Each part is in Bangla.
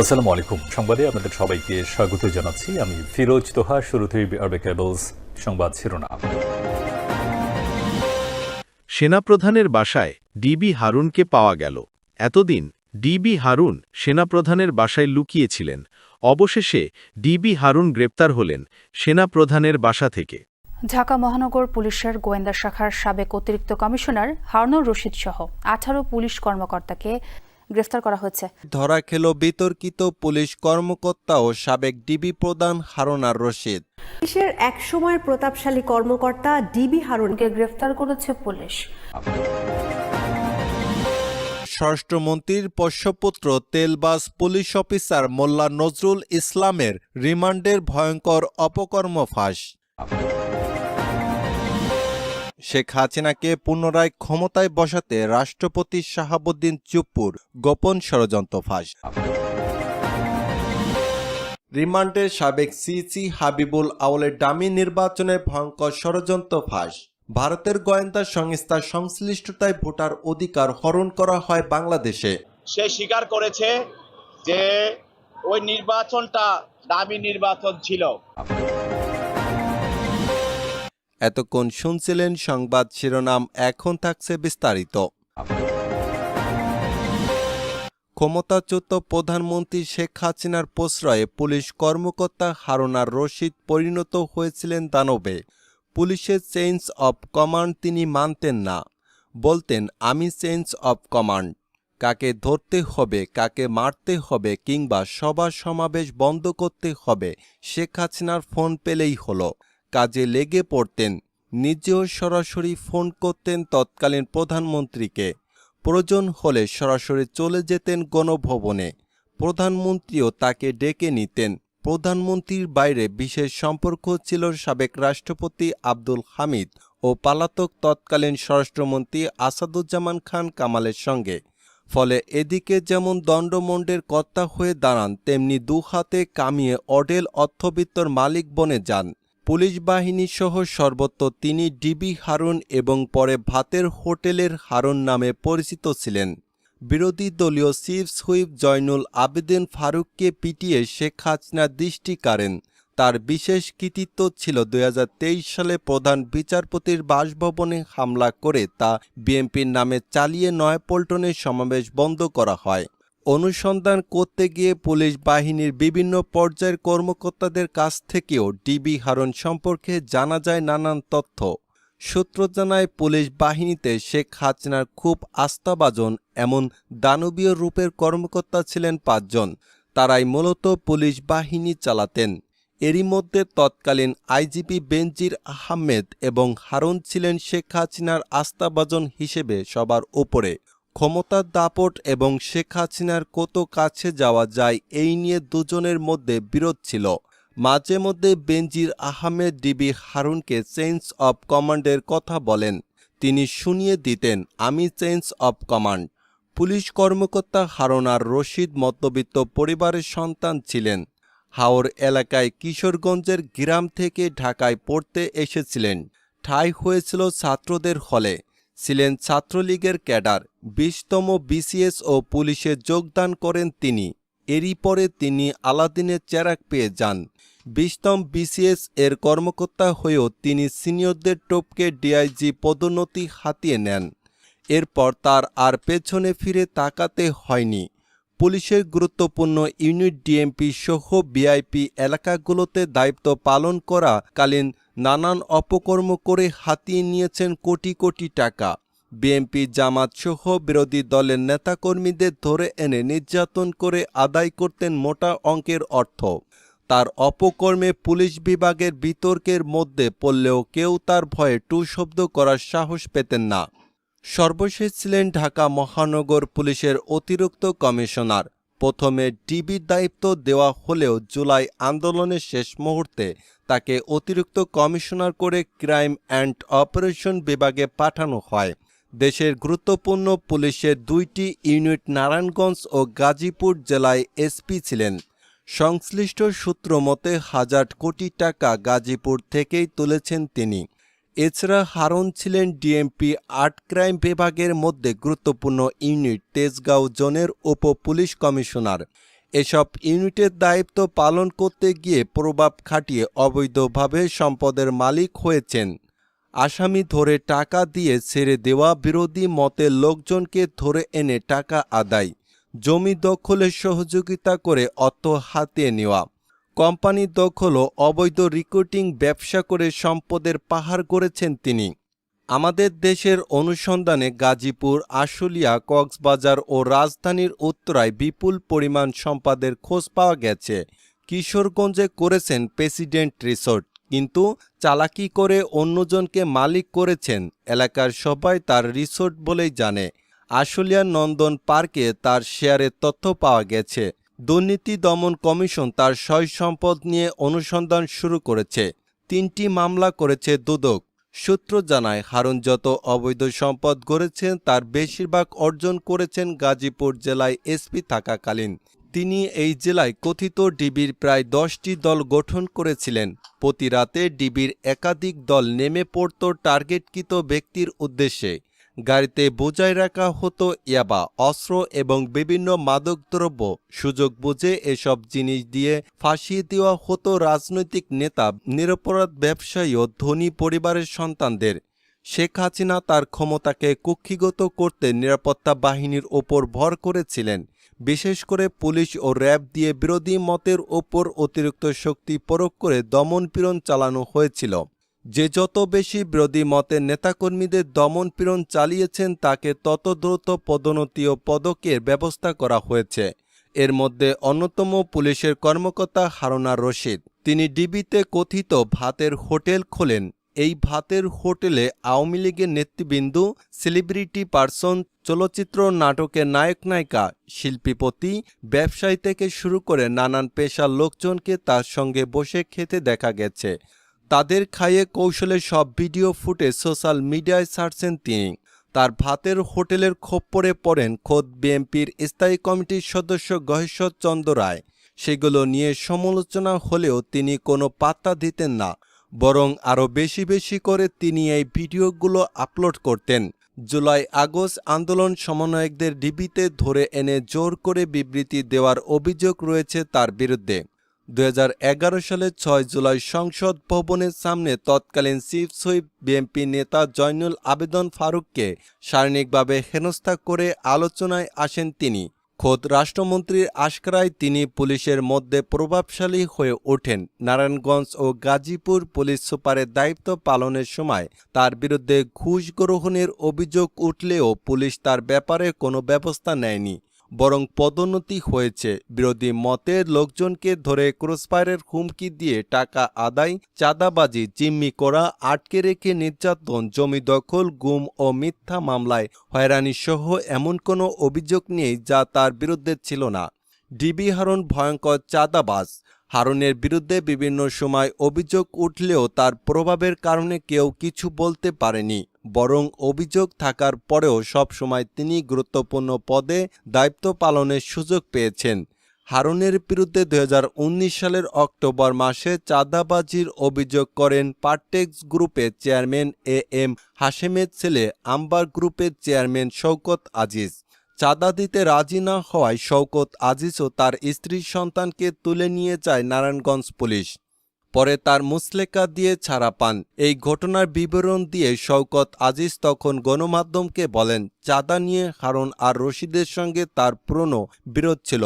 আসসালামু আলাইকুম। সংবাদে আপনাদের সবাইকে স্বাগত জানাচ্ছি। আমি ফিরোজ তোহা শুরুতেই আরবে কেবলস সংবাদ শিরোনাম। সেনাপ্রধানের বাসায় ডিবি হারুনকে পাওয়া গেল। এতদিন ডিবি হারুন সেনাপ্রধানের বাসায় লুকিয়েছিলেন। অবশেষে ডিবি হারুন গ্রেপ্তার হলেন সেনাপ্রধানের বাসা থেকে। ঢাকা মহানগর পুলিশের গোয়েন্দা শাখার সাবেক অতিরিক্ত কমিশনার হারুনুর রশিদ সহ আঠারো পুলিশ কর্মকর্তাকে গ্রেফতার করা হয়েছে। ধরা খেল বিতর্কিত পুলিশ কর্মকর্তা ও সাবেক ডিবি প্রধান হারুনার রশিদ। পুলিশের একসময়ের প্রতাপশালী কর্মকর্তা ডিবি হারুন কে গ্রেফতার করেছে পুলিশ। স্বরাষ্ট্রমন্ত্রীর পোষ্যপুত্র তেলবাস পুলিশ অফিসার মোল্লা নজরুল ইসলামের রিমান্ডের ভয়ঙ্কর অপকর্ম ফাঁস শেখ হাসিনাকে পুনরায় ক্ষমতায় বসাতে রাষ্ট্রপতি শাহাবুদ্দিন চুপ্পুর গোপন ষড়যন্ত্র ফাঁস। রিমান্ডে সাবেক সিসি হাবিবুল আউলের ডামি নির্বাচনের ভয়ঙ্কর ষড়যন্ত্র ফাঁস। ভারতের গোয়েন্দা সংস্থার সংশ্লিষ্টতায় ভোটার অধিকার হরণ করা হয় বাংলাদেশে। সে স্বীকার করেছে যে ওই নির্বাচনটা দামি নির্বাচন ছিল। এতক্ষণ শুনছিলেন সংবাদ শিরোনাম, এখন থাকছে বিস্তারিত। ক্ষমতাচ্যুত প্রধানমন্ত্রী শেখ হাসিনার প্রশ্রয়ে পুলিশ কর্মকর্তা হারুনার রশিদ পরিণত হয়েছিলেন দানবে। পুলিশের চেঞ্জ অব কমান্ড তিনি মানতেন না। বলতেন, আমি চেঞ্জ অব কমান্ড। কাকে ধরতে হবে, কাকে মারতে হবে কিংবা সভা সমাবেশ বন্ধ করতে হবে, শেখ হাসিনার ফোন পেলেই হলো। কাজে লেগে পড়তেন। নিজেও সরাসরি ফোন করতেন তৎকালীন প্রধানমন্ত্রীকে। প্রয়োজন হলে সরাসরি চলে যেতেন গণভবনে। প্রধানমন্ত্রীও তাকে ডেকে নিতেন। প্রধানমন্ত্রীর বাইরে বিশেষ সম্পর্ক ছিল সাবেক রাষ্ট্রপতি আব্দুল হামিদ ও পালাতক তৎকালীন স্বরাষ্ট্রমন্ত্রী আসাদুজ্জামান খান কামালের সঙ্গে। ফলে এদিকে যেমন দণ্ডমণ্ডের কর্তা হয়ে দাঁড়ান, তেমনি দুহাতে কামিয়ে অডেল অর্থবিত্তর মালিক বনে যান। পুলিশ বাহিনী সহ সর্বত্র তিনি ডিবি হারুন এবং পরে ভাতের হোটেলের হারুন নামে পরিচিত ছিলেন। বিরোধী দলীয় চিফ হুইপ জয়নুল আবেদিন ফারুককে পিটিয়ে শেখ হাসিনা দৃষ্টি কাড়েন। তার বিশেষ কৃতিত্ব ছিল দু হাজার তেইশ সালে প্রধান বিচারপতির বাসভবনে হামলা করে তা বিএনপির নামে চালিয়ে নয়াপল্টনে সমাবেশ বন্ধ করা হয়। অনুসন্ধান করতে গিয়ে পুলিশ বাহিনীর বিভিন্ন পর্যায়ের কর্মকর্তাদের কাছ থেকেও ডিবি হারন সম্পর্কে জানা যায় নানান তথ্য। সূত্র জানায়, পুলিশ বাহিনীতে শেখ হাসিনার খুব আস্থাভাজন এমন দানবীয় রূপের কর্মকর্তা ছিলেন পাঁচজন। তারাই মূলত পুলিশ বাহিনী চালাতেন। এরই মধ্যে তৎকালীন আইজিপি বেনজির আহমেদ এবং হারুন ছিলেন শেখ হাসিনার আস্থাভাজন হিসেবে সবার উপরে। ক্ষমতার দাপট এবং শেখ হাসিনার কত কাছে যাওয়া যায় এই নিয়ে দুজনের মধ্যে বিরোধ ছিল। মাঝে মধ্যে বেনজির আহমেদ ডিবি হারুনকে চেঞ্জ অব কমান্ডের কথা বলেন। তিনি শুনিয়ে দিতেন, আমি চেঞ্জ অব কমান্ড। পুলিশ কর্মকর্তা হারুন আর রশিদ মধ্যবিত্ত পরিবারের সন্তান ছিলেন। হাওর এলাকায় কিশোরগঞ্জের গ্রাম থেকে ঢাকায় পড়তে এসেছিলেন। ঠাঁই হয়েছিল ছাত্রদের হলে। ছিলেন ছাত্রলীগের ক্যাডার, বিশতম বিসিএস ও পুলিশে যোগদান করেন তিনি। এরই পরে তিনি আলাদিনের চেরাক পেয়ে যান। বিশতম বিসিএস এর কর্মকর্তা হয়েও তিনি সিনিয়রদের টপকে ডিআইজি পদোন্নতি হাতিয়ে নেন। এরপর তার আর পেছনে ফিরে তাকাতে হয়নি। পুলিশের গুরুত্বপূর্ণ ইউনিট ডিএমপি সহ বিআইপি এলাকাগুলোতে দায়িত্ব পালন করা কালীন নানান অপকর্ম করে হাতিয়ে নিয়েছেন কোটি কোটি টাকা। বিএনপি জামাত সহ বিরোধী দলের নেতাকর্মীদের ধরে এনে নির্যাতন করে আদায় করতেন মোটা অঙ্কের অর্থ। তার অপকর্মে পুলিশ বিভাগের বিতর্কের মধ্যে পড়লেও কেউ তার ভয়ে টু শব্দ করার সাহস পেতেন না। সর্বশেষ ছিলেন ঢাকা মহানগর পুলিশের অতিরিক্ত কমিশনার। প্রথমে ডিবির দায়িত্ব দেওয়া হলেও জুলাই আন্দোলনের শেষ মুহূর্তে তাকে অতিরিক্ত কমিশনার করে ক্রাইম অ্যান্ড অপারেশন বিভাগে পাঠানো হয়। দেশের গুরুত্বপূর্ণ পুলিশের দুইটি ইউনিট নারায়ণগঞ্জ ও গাজীপুর জেলায় এসপি ছিলেন। সংশ্লিষ্ট সূত্র মতে হাজার কোটি টাকা গাজীপুর থেকেই তুলেছেন তিনি। এছাড়া হারুন ছিলেন ডিএমপি আর্ট ক্রাইম বিভাগের মধ্যে গুরুত্বপূর্ণ ইউনিট তেজগাঁও জোনের উপ পুলিশ কমিশনার। এসব ইউনিটের দায়িত্ব পালন করতে গিয়ে প্রভাব খাটিয়ে অবৈধভাবে সম্পদের মালিক হয়েছেন। আসামি ধরে টাকা দিয়ে ছেড়ে দেওয়া বিরোধী মতের লোকজনকে ধরে এনে টাকা আদায়, জমি দখলে সহযোগিতা করে অর্থ হাতিয়ে নেওয়া। কোম্পানি দখল ও অবৈধ রিক্রুটিং ব্যবসা করে সম্পদের পাহাড় গড়েছেন তিনি। আমাদের দেশের অনুসন্ধানে গাজীপুর, আশুলিয়া, কক্সবাজার ও রাজধানীর উত্তরায় বিপুল পরিমাণ সম্পাদের খোঁজ পাওয়া গেছে। কিশোরগঞ্জে করেছেন প্রেসিডেন্ট রিসোর্ট, কিন্তু চালাকি করে অন্যজনকে মালিক করেছেন এলাকার সবাই তার রিসোর্ট বলেই জানে। আশুলিয়া নন্দন পার্কে তার শেয়ারের তথ্য পাওয়া গেছে। দুর্নীতি দমন কমিশন তার সয় সম্পদ নিয়ে অনুসন্ধান শুরু করেছে। তিনটি মামলা করেছে দুদক। সূত্র জানায়, হারুন যত অবৈধ সম্পদ গড়েছেন, তার বেশিরভাগ অর্জন করেছেন গাজীপুর জেলায় এসপি থাকাকালীন। তিনি এই জেলায় কথিত ডিবির প্রায় দশটি দল গঠন করেছিলেন। প্রতি রাতে ডিবির একাধিক দল নেমে পড়ত টার্গেটকৃত ব্যক্তির উদ্দেশ্যে। গাড়িতে বোঝাই রাখা হতো ইয়াবা, অস্ত্র এবং বিভিন্ন মাদকদ্রব্য। সুযোগ বুঝে এসব জিনিস দিয়ে ফাঁসিয়ে দেওয়া হতো রাজনৈতিক নেতা, নিরপরাধ ব্যবসায়ী ও ধনী পরিবারের সন্তানদের। শেখ হাসিনা তার ক্ষমতাকে কুক্ষিগত করতে নিরাপত্তা বাহিনীর ওপর ভর করেছিলেন। বিশেষ করে পুলিশ ও র্যাব দিয়ে বিরোধী মতের ওপর অতিরিক্ত শক্তি প্রয়োগ করে দমনপীড়ন চালানো হয়েছিল। যে যত বেশি বিরোধী মতের নেতাকর্মীদের দমনপীড়ন চালিয়েছেন, তাকে তত দ্রুত পদোন্নতি ও পদকের ব্যবস্থা করা হয়েছে। এর মধ্যে অন্যতম পুলিশের কর্মকর্তা হারুনা রশিদ। তিনি ডিবিতে কথিত ভাতের হোটেল খোলেন। এই ভাতের হোটেলে আওয়ামী লীগের নেতৃবৃন্দ, সেলিব্রিটি পার্সন, চলচ্চিত্র নাটকের নায়ক নায়িকা, শিল্পীপতি, ব্যবসায়ী থেকে শুরু করে নানান পেশার লোকজনকে তার সঙ্গে বসে খেতে দেখা গেছে। তাদের খাইয়ে কৌশলে সব ভিডিও ফুটে সোশ্যাল মিডিয়ায় ছাড়ছেন তিনি। তার ভাতের হোটেলের খপ্পরে পড়েন খোদ বিএনপির স্থায়ী কমিটির সদস্য গহেশ্বর চন্দ্র রায়। সেগুলো নিয়ে সমালোচনা হলেও তিনি কোনো পাত্তা দিতেন না, বরং আরও বেশি বেশি করে তিনি এই ভিডিওগুলো আপলোড করতেন। জুলাই আগস্ট আন্দোলন সমন্বয়কদের ডিবিতে ধরে এনে জোর করে বিবৃতি দেওয়ার অভিযোগ রয়েছে তার বিরুদ্ধে। দু সালের ছয় জুলাই সংসদ ভবনের সামনে তৎকালীন চিফ বিএনপি নেতা জয়নুল আবেদন ফারুককে সার্বিকভাবে হেনস্থা করে আলোচনায় আসেন তিনি। খোদ রাষ্ট্রমন্ত্রীর আশকারায় তিনি পুলিশের মধ্যে প্রভাবশালী হয়ে ওঠেন। নারায়ণগঞ্জ ও গাজীপুর পুলিশ সুপারের দায়িত্ব পালনের সময় তার বিরুদ্ধে ঘুষ গ্রহণের অভিযোগ উঠলেও পুলিশ তার ব্যাপারে কোনো ব্যবস্থা নেয়নি। বরং পদোন্নতি হয়েছে। বিরোধী মতের লোকজনকে ধরে ক্রসফায়ারের হুমকি দিয়ে টাকা আদায়, চাঁদাবাজি, জিম্মি করা, আটকে রেখে নির্যাতন, জমি দখল, গুম ও মিথ্যা মামলায় হয়রানি সহ এমন কোনো অভিযোগ নেই যা তার বিরুদ্ধে ছিল না। ডিবি হারুন ভয়ঙ্কর চাঁদাবাজ। হারুনের বিরুদ্ধে বিভিন্ন সময় অভিযোগ উঠলেও তার প্রভাবের কারণে কেউ কিছু বলতে পারেনি। বরং অভিযোগ থাকার পরেও সবসময় তিনি গুরুত্বপূর্ণ পদে দায়িত্ব পালনের সুযোগ পেয়েছেন। হারুনের বিরুদ্ধে দু হাজার উনিশ সালের অক্টোবর মাসে চাঁদাবাজির অভিযোগ করেন পার্টেক্স গ্রুপের চেয়ারম্যান এ এম হাশেমের ছেলে আম্বার গ্রুপের চেয়ারম্যান শওকত আজিজ। চাঁদা দিতে রাজি না হওয়ায় শওকত আজিজ ও তার স্ত্রীর সন্তানকে তুলে নিয়ে যায় নারায়ণগঞ্জ পুলিশ। পরে তার মুসলেকা দিয়ে ছাড়া পান। এই ঘটনার বিবরণ দিয়ে শওকত আজিজ তখন গণমাধ্যমকে বলেন, চাঁদা নিয়ে হারুন আর রশিদের সঙ্গে তার পুরনো বিরোধ ছিল।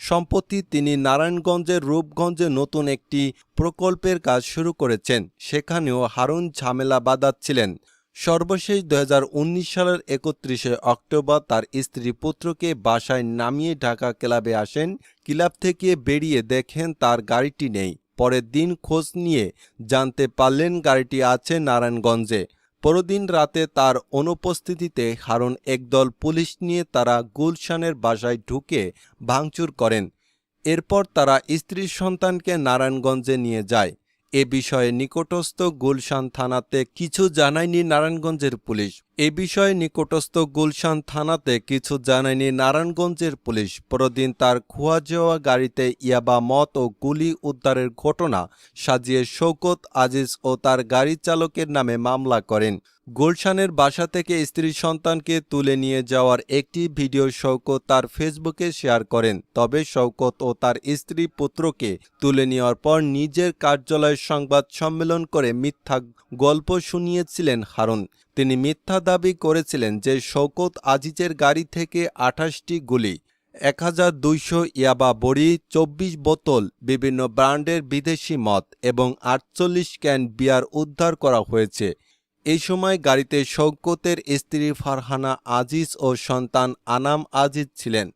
সম্প্রতি তিনি নারায়ণগঞ্জের রূপগঞ্জে নতুন একটি প্রকল্পের কাজ শুরু করেছেন। সেখানেও হারুন ঝামেলা বাঁধাচ্ছিলেন। সর্বশেষ দু হাজার উনিশ সালের একত্রিশে অক্টোবর তার স্ত্রী পুত্রকে বাসায় নামিয়ে ঢাকা ক্লাবে আসেন। ক্লাব থেকে বেরিয়ে দেখেন তার গাড়িটি নেই। পরের দিন খোঁজ নিয়ে জানতে পারলেন গাড়িটি আছে নারায়ণগঞ্জে। পরদিন রাতে তার অনুপস্থিতিতে হারুন একদল পুলিশ নিয়ে তারা গুলশানের বাসায় ঢুকে ভাঙচুর করেন। এরপর তারা স্ত্রীর সন্তানকে নারায়ণগঞ্জে নিয়ে যায়। এ বিষয়ে নিকটস্থ গুলশান থানাতে কিছু জানায়নি নারায়ণগঞ্জের পুলিশ। এ বিষয়ে নিকটস্থ গুলশান থানাতে কিছু জানায়নি নারায়ণগঞ্জের পুলিশ। পরদিন তার খোয়া যাওয়া গাড়িতে ইয়াবা মত ও গুলি উদ্ধারের ঘটনা সাজিয়ে শৌকত আজিজ ও তার গাড়ি চালকের নামে মামলা করেন। গুলশানের বাসা থেকে স্ত্রী সন্তানকে তুলে নিয়ে যাওয়ার একটি ভিডিও শৌকত তার ফেসবুকে শেয়ার করেন। তবে শৌকত ও তার স্ত্রী পুত্রকে তুলে নেওয়ার পর নিজের কার্যালয়ে সংবাদ সম্মেলন করে মিথ্যা গল্প শুনিয়েছিলেন হারুন। তিনি মিথ্যা দাবি করেছিলেন যে শৌকত আজিজের গাড়ি থেকে আঠাশটি গুলি এক হাজার দুইশো ইয়াবা বড়ি, চব্বিশ বোতল বিভিন্ন ব্র্যান্ডের বিদেশি মদ এবং আটচল্লিশ ক্যান বিয়ার উদ্ধার করা হয়েছে। এই সময় গাড়িতে শৌকতের স্ত্রী ফারহানা আজিজ ও সন্তান আনাম আজিজ ছিলেন।